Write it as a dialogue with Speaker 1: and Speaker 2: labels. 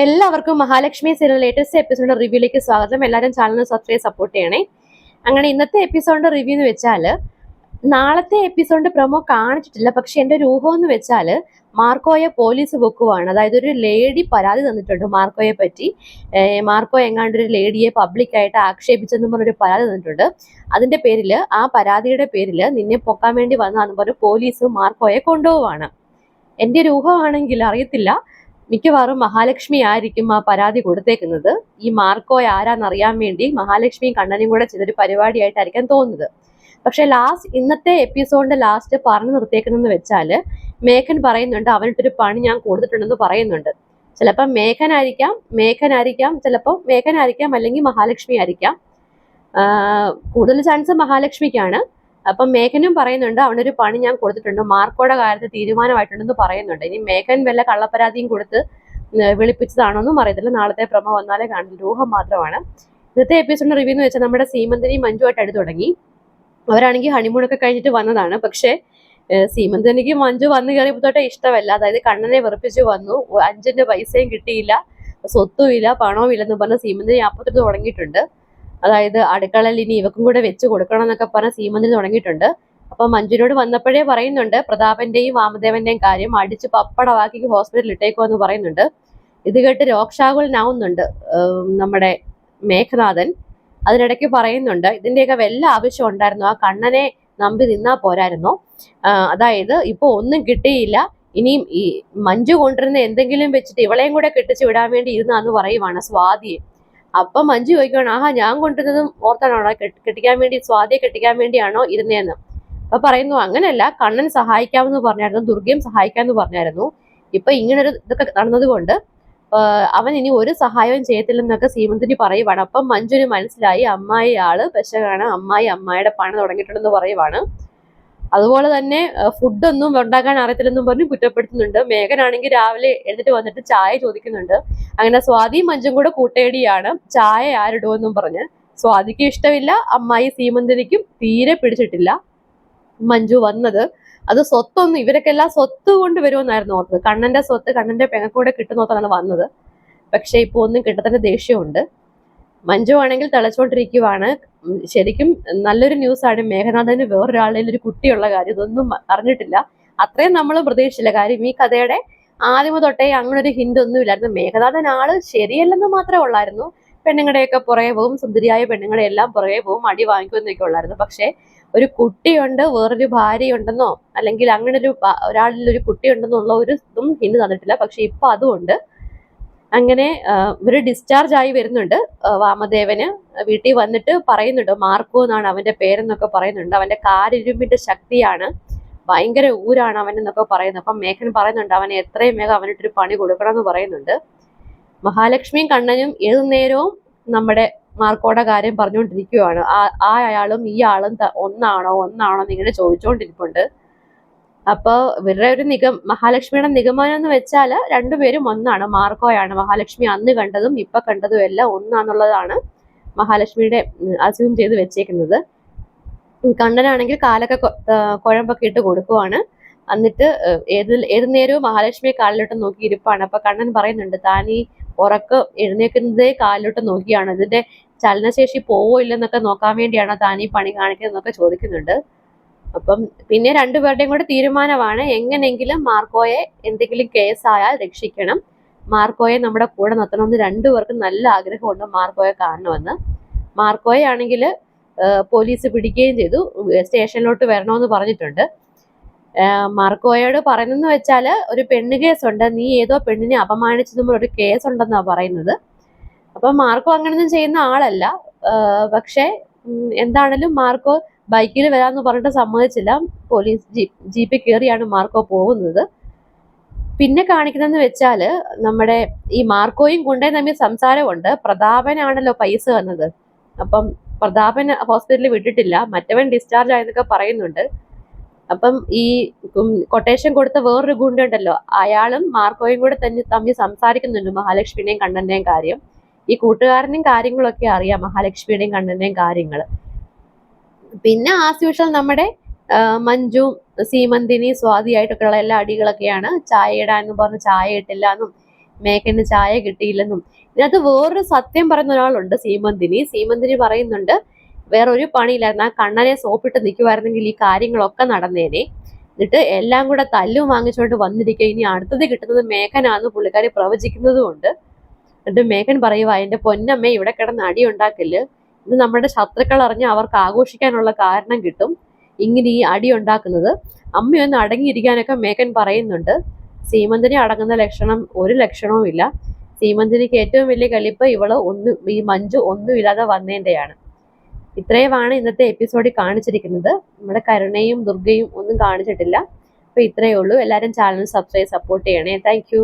Speaker 1: എല്ലാവർക്കും Mahalakshmi serial latest episode റിവ്യൂലേക്ക് സ്വാഗതം. എല്ലാവരും ചാനൽ സബ്സ്ക്രൈബ് സപ്പോർട്ട് ചെയ്യണേ. അങ്ങനെ ഇന്നത്തെ എപ്പിസോഡിന്റെ റിവ്യൂ എന്ന് വെച്ചാൽ നാളത്തെ എപ്പിസോഡിന്റെ പ്രൊമോ കാണിച്ചിട്ടില്ല. പക്ഷെ എന്റെ ഒരു ഊഹം എന്ന് വെച്ചാൽ മാർക്കോയെ പോലീസ് ബുക്കുവാണ് അതായത് ഒരു ലേഡി പരാതി തന്നിട്ടുണ്ട് മാർക്കോയെ പറ്റി. മാർക്കോ എങ്ങാണ്ട് ഒരു ലേഡിയെ പബ്ലിക്കായിട്ട് ആക്ഷേപിച്ചെന്ന് പറഞ്ഞൊരു പരാതി തന്നിട്ടുണ്ട്. അതിന്റെ പേരിൽ ആ പരാതിയുടെ പേരിൽ നിന്നെ പൊക്കാൻ വേണ്ടി വന്നതെന്ന് പറഞ്ഞ് പോലീസ് മാർക്കോയെ കൊണ്ടുപോവാണ് എന്റെ ഒരു ഊഹമാണെങ്കിൽ അറിയത്തില്ല. മിക്കവാറും മഹാലക്ഷ്മി ആയിരിക്കും ആ പരാതി കൊടുത്തേക്കുന്നത്. ഈ മാർക്കോ ആരാന്നറിയാൻ വേണ്ടി മഹാലക്ഷ്മിയും കണ്ണനും കൂടെ ചെയ്തൊരു പരിപാടിയായിട്ടായിരിക്കാൻ തോന്നുന്നത്. പക്ഷെ ലാസ്റ്റ് ഇന്നത്തെ എപ്പിസോഡിന്റെ ലാസ്റ്റ് പറഞ്ഞു നിർത്തിയേക്കുന്നെന്ന് വെച്ചാൽ മേഘൻ പറയുന്നുണ്ട് അവനിട്ടൊരു പണി ഞാൻ കൊടുത്തിട്ടുണ്ടെന്ന് പറയുന്നുണ്ട്. ചിലപ്പോൾ മേഘനായിരിക്കാം മേഘനായിരിക്കാം ചിലപ്പോൾ മേഘനായിരിക്കാം അല്ലെങ്കിൽ മഹാലക്ഷ്മി ആയിരിക്കാം. കൂടുതൽ ചാൻസ് മഹാലക്ഷ്മിക്കാണ്. അപ്പം മേഘനും പറയുന്നുണ്ട് അവനൊരു പണി ഞാൻ കൊടുത്തിട്ടുണ്ട്. മാർക്കോടെ കാര്യത്തിൽ തീരുമാനമായിട്ടുണ്ടെന്ന് പറയുന്നുണ്ട്. ഇനി മേഘൻ വല്ല കള്ളപ്പരാതിയും കൊടുത്ത് വിളിപ്പിച്ചതാണോന്നും അറിയത്തില്ല. നാളത്തെ പ്രമ വന്നാലേ കാണില്ല രൂഹം മാത്രമാണ്. ഇന്നത്തെ എപ്പിസോഡ് റിവ്യൂ എന്ന് വെച്ചാൽ നമ്മുടെ സീമന്തിനി മഞ്ജുവായിട്ട് അടുത്ത് തുടങ്ങി. അവരാണെങ്കിൽ ഹണിമൂണൊക്കെ കഴിഞ്ഞിട്ട് വന്നതാണ്. പക്ഷേ സീമന്തനിക്ക് മഞ്ജു വന്നു കയറിയപ്പോൾ തൊട്ടേ ഇഷ്ടമല്ല. അതായത് കണ്ണനെ വെറുപ്പിച്ചു വന്നു. അഞ്ചിന്റെ പൈസയും കിട്ടിയില്ല. സ്വത്തും ഇല്ല പണവും ഇല്ലെന്ന് പറഞ്ഞ് സീമന്തിനി അപ്പത്തൊട്ട് തുടങ്ങിയിട്ടുണ്ട്. അതായത് അടുക്കളയിൽ ഇനി ഇവക്കും കൂടെ വെച്ച് കൊടുക്കണം എന്നൊക്കെ പറഞ്ഞ് സീമന്തിൽ തുടങ്ങിയിട്ടുണ്ട്. അപ്പൊ മഞ്ജുനോട് വന്നപ്പോഴേ പറയുന്നുണ്ട് പ്രതാപന്റെയും വാമദേവന്റെയും കാര്യം അടിച്ച് പപ്പടവാക്കി ഹോസ്പിറ്റലിൽ ഇട്ടേക്കോ എന്ന് പറയുന്നുണ്ട്. ഇത് കേട്ട് രോക്ഷാകുലനാവുന്നുണ്ട് നമ്മുടെ മേഘനാഥൻ. അതിനിടയ്ക്ക് പറയുന്നുണ്ട് ഇതിന്റെയൊക്കെ വല്ല ആവശ്യം ഉണ്ടായിരുന്നു? ആ കണ്ണനെ നമ്പി നിന്നാ പോരായിരുന്നു? അതായത് ഇപ്പൊ ഒന്നും കിട്ടിയില്ല. ഇനിയും ഈ മഞ്ജു കൊണ്ടിരുന്ന എന്തെങ്കിലും വെച്ചിട്ട് ഇവളെയും കൂടെ കെട്ടിച്ച് വിടാൻ വേണ്ടി ഇരുന്നാന്ന് പറയുവാണ് സ്വാതിയെ. അപ്പൊ മഞ്ജു ചോദിക്കുകയാണ് ആഹാ ഞാൻ കൊണ്ടുവന്നതും ഓർത്താണോ? കെട്ടിക്കാൻ വേണ്ടി സ്വാതിയെ കെട്ടിക്കാൻ വേണ്ടിയാണോ ഇരുന്നേന്ന്? അപ്പൊ പറയുന്നു അങ്ങനെയല്ല കണ്ണൻ സഹായിക്കാമെന്ന് പറഞ്ഞായിരുന്നു ദുർഗയും സഹായിക്കാമെന്ന് പറഞ്ഞായിരുന്നു. ഇപ്പൊ ഇങ്ങനൊരു ഇതൊക്കെ നടന്നത് കൊണ്ട് അവൻ ഇനി ഒരു സഹായവും ചെയ്യത്തില്ലെന്നൊക്കെ സീമന്തിന് പറയുവാണ്. അപ്പം മഞ്ജുവിന് മനസ്സിലായി അമ്മായി ആൾ പെശകാണ് അമ്മായി അമ്മായിയുടെ പണി തുടങ്ങിയിട്ടുണ്ടെന്ന് പറയുവാണ്. അതുപോലെ തന്നെ ഫുഡൊന്നും ഉണ്ടാക്കാൻ അറിയത്തില്ലെന്നും പറഞ്ഞ് കുറ്റപ്പെടുത്തുന്നുണ്ട്. മേഘനാണെങ്കിൽ രാവിലെ എഴുന്നിട്ട് വന്നിട്ട് ചായ ചോദിക്കുന്നുണ്ട്. അങ്ങനെ സ്വാതി മഞ്ചും കൂടെ കൂട്ടേടിയാണ്. ചായ ആരിടുമെന്നും പറഞ്ഞ്. സ്വാതിക്ക് ഇഷ്ടമില്ല അമ്മായി സീമന്തിനിക്കും തീരെ പിടിച്ചിട്ടില്ല. മഞ്ജു വന്നത് അത് സ്വത്തൊന്നും ഇവരൊക്കെ എല്ലാം സ്വത്ത് കൊണ്ട് വരുമെന്നായിരുന്നു ഓർത്തത്. കണ്ണന്റെ സ്വത്ത് കണ്ണന്റെ പെങ്ങക്കൂടെ കിട്ടുന്നോർത്താണ് വന്നത്. പക്ഷെ ഇപ്പൊ ഒന്നും കിട്ടത്തിന്റെ ദേഷ്യമുണ്ട് മഞ്ജു ആണെങ്കിൽ തിളച്ചുകൊണ്ടിരിക്കുവാണ് ശരിക്കും നല്ലൊരു ന്യൂസ് ആണ്. മേഘനാഥന് വേറൊരാളിൽ ഒരു കുട്ടിയുള്ള കാര്യം ഇതൊന്നും അറിഞ്ഞിട്ടില്ല. അത്രയും നമ്മൾ പ്രതീക്ഷിച്ചില്ല. കാര്യം ഈ കഥയുടെ ആദ്യമ തൊട്ടേ അങ്ങനെ ഒരു ഹിന്റ് ഒന്നും ഇല്ലായിരുന്നു മേഘനാഥൻ ആൾ ശരിയല്ലെന്ന് മാത്രമേ ഉള്ളായിരുന്നു. പെണ്ണുങ്ങളുടെയൊക്കെ പുറകെ പോകും. സുന്ദരിയായ പെണ്ണുങ്ങളെ എല്ലാം പുറകെ പോകും. അടി വാങ്ങിക്കുമെന്നൊക്കെ ഉള്ളായിരുന്നു. പക്ഷെ ഒരു കുട്ടിയുണ്ട് വേറൊരു ഭാര്യയുണ്ടെന്നോ അല്ലെങ്കിൽ അങ്ങനൊരു ഒരു ഒരാളിൽ ഒരു കുട്ടിയുണ്ടെന്നുള്ള ഒരു ഇതും ഹിന്റ് തന്നിട്ടില്ല. പക്ഷെ ഇപ്പൊ അതുകൊണ്ട് അങ്ങനെ ഇവർ ഡിസ്ചാർജ് ആയി വരുന്നുണ്ട്. വാമദേവന് വീട്ടിൽ വന്നിട്ട് പറയുന്നുണ്ട് മാർക്കോ എന്നാണ് അവന്റെ പേരെന്നൊക്കെ പറയുന്നുണ്ട്. അവന്റെ കാരിരുമ്പിന്റെ ശക്തിയാണ്. ഭയങ്കര ഊരാണ് അവൻ എന്നൊക്കെ പറയുന്നത്. അപ്പം മേഘൻ പറയുന്നുണ്ട് അവനെ എത്രയും വേഗം അവനിട്ടൊരു പണി കൊടുക്കണം എന്ന് പറയുന്നുണ്ട്. മഹാലക്ഷ്മിയും കണ്ണനും ഏതു നേരവും നമ്മുടെ മാർക്കോടെ കാര്യം പറഞ്ഞുകൊണ്ടിരിക്കുകയാണ്. ആ അയാളും ഈ ആളും ഒന്നാണോ ഒന്നാണോ എന്ന് ഇങ്ങനെ ചോദിച്ചുകൊണ്ടിരിപ്പുണ്ട്. അപ്പൊ ഇവരുടെ ഒരു നിഗം മഹാലക്ഷ്മിയുടെ നിഗമനം എന്ന് വെച്ചാൽ രണ്ടുപേരും ഒന്നാണ്. മാർക്കോയാണ് മഹാലക്ഷ്മി അന്ന് കണ്ടതും ഇപ്പൊ കണ്ടതും എല്ലാം ഒന്നാന്നുള്ളതാണ് മഹാലക്ഷ്മിയുടെ അസ്യൂം ചെയ്ത് വെച്ചേക്കുന്നത്. കണ്ണനാണെങ്കിൽ കാലൊക്കെ കുഴമ്പൊക്കെ ഇട്ട് കൊടുക്കുവാണ്. എന്നിട്ട് ഏത് ഏത് നേരവും മഹാലക്ഷ്മിയെ കാലിലോട്ട് നോക്കി ഇരിപ്പാണ്. അപ്പൊ കണ്ണൻ പറയുന്നുണ്ട് താൻ ഈ ഉറക്കം എഴുന്നേക്കുന്നതേ കാലിലോട്ട് നോക്കിയാണ്. ഇതിന്റെ ചലനശേഷി പോവോ ഇല്ലെന്നൊക്കെ നോക്കാൻ വേണ്ടിയാണോ താൻ ഈ പണി കാണിക്കുന്നതെന്നൊക്കെ ചോദിക്കുന്നുണ്ട്. അപ്പം പിന്നെ രണ്ടുപേരുടെയും കൂടെ തീരുമാനമാണ് എങ്ങനെങ്കിലും മാർക്കോയെ എന്തെങ്കിലും കേസായാൽ രക്ഷിക്കണം. മാർക്കോയെ നമ്മുടെ കൂടെ നിർത്തണമെന്ന് രണ്ടുപേർക്കും നല്ല ആഗ്രഹമുണ്ട് മാർക്കോയെ കാണണമെന്ന്. മാർക്കോയെ ആണെങ്കിൽ പോലീസ് പിടിക്കുകയും ചെയ്തു. സ്റ്റേഷനിലോട്ട് വരണമെന്ന് പറഞ്ഞിട്ടുണ്ട്. മാർക്കോയോട് പറയുന്നതെന്ന് വെച്ചാൽ ഒരു പെണ്ണ് കേസുണ്ട്. നീ ഏതോ പെണ്ണിനെ അപമാനിച്ചതും ഒരു കേസുണ്ടെന്നാണ് പറയുന്നത്. അപ്പം മാർക്കോ അങ്ങനെയൊന്നും ചെയ്യുന്ന ആളല്ല. പക്ഷേ എന്താണേലും മാർക്കോ ബൈക്കിൽ വരാമെന്ന് പറഞ്ഞിട്ട് സമ്മതിച്ചില്ല. പോലീസ് ജീപ്പ് ജീപ്പിൽ കയറിയാണ് മാർക്കോ പോകുന്നത്. പിന്നെ കാണിക്കുന്നതെന്ന് വെച്ചാൽ നമ്മുടെ ഈ മാർക്കോയും ഗുണ്ടയും തമ്മിൽ സംസാരമുണ്ട്. പ്രതാപനാണല്ലോ പൈസ വന്നത് അപ്പം പ്രതാപൻ ഹോസ്പിറ്റലിൽ വിട്ടിട്ടില്ല. മറ്റവൻ ഡിസ്ചാർജ് ആയെന്നൊക്കെ പറയുന്നുണ്ട്. അപ്പം ഈ കൊട്ടേഷൻ കൊടുത്ത വേറൊരു ഗുണ്ടുണ്ടല്ലോ. അയാളും മാർക്കോയും കൂടെ തന്നെ തമ്മിൽ സംസാരിക്കുന്നുണ്ട്. മഹാലക്ഷ്മിയുടെയും കണ്ണന്റെയും കാര്യം. ഈ കൂട്ടുകാരനെയും കാര്യങ്ങളൊക്കെ അറിയാം. മഹാലക്ഷ്മിയുടെയും കണ്ണന്റെയും കാര്യങ്ങൾ പിന്നെ ആസ് യൂഷ്വൽ നമ്മുടെ മഞ്ജു സീമന്തിനി സ്വാതിയായിട്ടൊക്കെയുള്ള എല്ലാ അടികളൊക്കെയാണ് ചായ ഇടാന്ന് പറഞ്ഞ് ചായ ഇട്ടില്ല എന്നും മേക്കന് ചായ കിട്ടിയില്ലെന്നും. ഇതിനകത്ത് വേറൊരു സത്യം പറയുന്ന ഒരാളുണ്ട് സീമന്തിനി. സീമന്തിനി പറയുന്നുണ്ട് വേറൊരു പണിയില്ലായിരുന്നു. ആ കണ്ണനെ സോപ്പിട്ട് നിൽക്കുമായിരുന്നെങ്കിൽ ഈ കാര്യങ്ങളൊക്കെ നടന്നേനെ. എന്നിട്ട് എല്ലാം കൂടെ തല്ലും വാങ്ങിച്ചുകൊണ്ട് വന്നിരിക്കുക ഇനി അടുത്തത് കിട്ടുന്നത് മേഘനാന്ന് പുള്ളിക്കാരി പ്രവചിക്കുന്നതുകൊണ്ട്. എന്നിട്ട് മേഘൻ പറയുക എന്റെ പൊന്നമ്മ ഇവിടെ കിടന്ന് അടി ഉണ്ടാക്കൽ ഇത് നമ്മുടെ ശത്രുക്കൾ അറിഞ്ഞ് അവർക്ക് ആഘോഷിക്കാനുള്ള കാരണം കിട്ടും. ഇങ്ങനെ ഈ അടി ഉണ്ടാക്കുന്നത്. അമ്മയൊന്ന് അടങ്ങിയിരിക്കാനൊക്കെ മേക്കൻ പറയുന്നുണ്ട്. സീമന്തിനി അടങ്ങുന്ന ലക്ഷണം ഒരു ലക്ഷണവും ഇല്ല. സീമന്തിനിക്ക് ഏറ്റവും വലിയ കലിപ്പ് ഇവൾ ഒന്നും ഈ മഞ്ജു ഒന്നുമില്ലാതെ വന്നേണ്ടയാണ് ഇത്രയുമാണ് ഇന്നത്തെ എപ്പിസോഡിൽ കാണിച്ചിരിക്കുന്നത്. നമ്മുടെ കരുണയും ദുർഗയും ഒന്നും കാണിച്ചിട്ടില്ല. അപ്പൊ ഇത്രയേ ഉള്ളൂ. എല്ലാവരും ചാനൽ സബ്സ്ക്രൈബ് സപ്പോർട്ട് ചെയ്യണേ. താങ്ക്